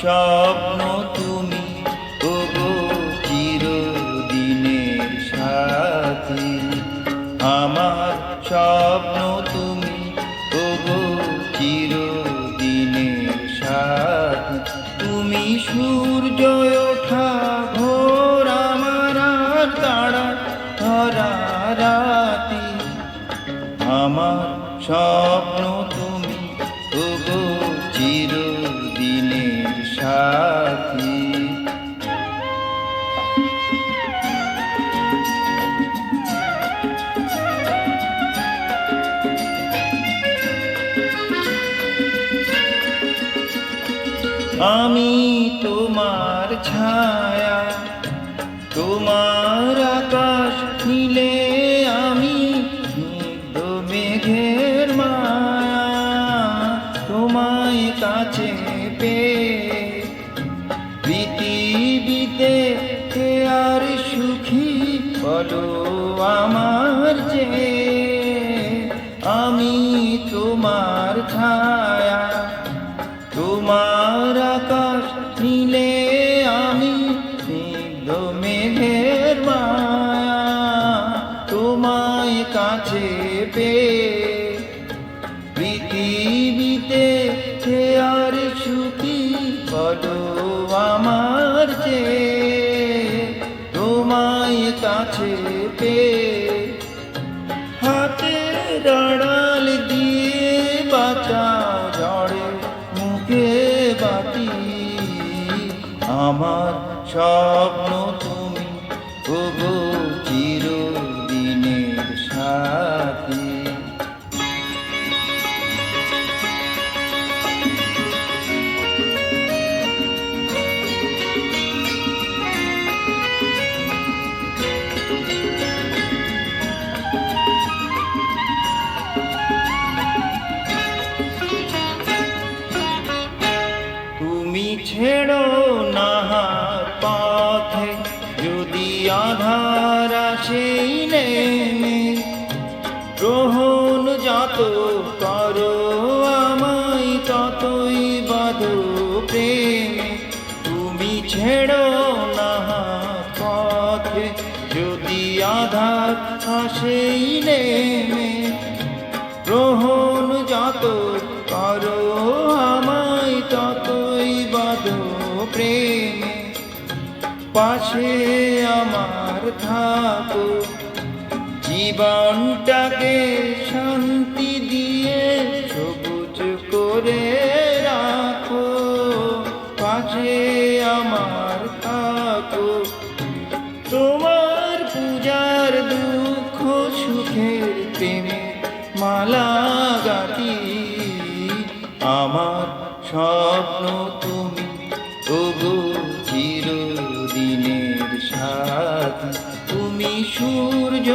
স্বপ্ন তুমি, তবু চিরদিনের সাথী। আমার স্বপ্ন তুমি ওগো চিরদিনের সাথী। তুমি সূর্য ওঠা ঘোর আমার তারা ধরা রাতি। আমার স্বপ্ন তুমি সাথী। আমি তোমার ছায়া তোমার আকাশ নীলে আমি মেঘের মায়া। তোমায় কাছে পেয়ে বলো আমার যে আমি তোমার ছায়া, তোমার আকাশ নীলে আমি স্নিগ্ধ মেঘের মায়া। তোমায় কাছে পেয়ে পৃথিবীতে কাছে পেয়ে হাতে দাঁড়াল দিয়ে বাঁচা ঝড়ে মুখে বাতি। আমার স্বপ্ন তুমি ওগো নেমে গ্রহণ যত করো আমায়, ততই বাধো প্রেমে। তুমি ছেড়ো নাহার পথে, যদি আধার আসেই নেমে গ্রহণ যত পাশে আমার থাকো। জীবনটাকে শান্তি দিয়ে সবুজ করে রাখো। পাশে আমার থাকো। তোমার পূজার দুঃখ সুখের প্রেমে মালা গাতি আমার স্বপ্ন তুমি ওগো চিরদিনের সাথী। তুমি সূর্য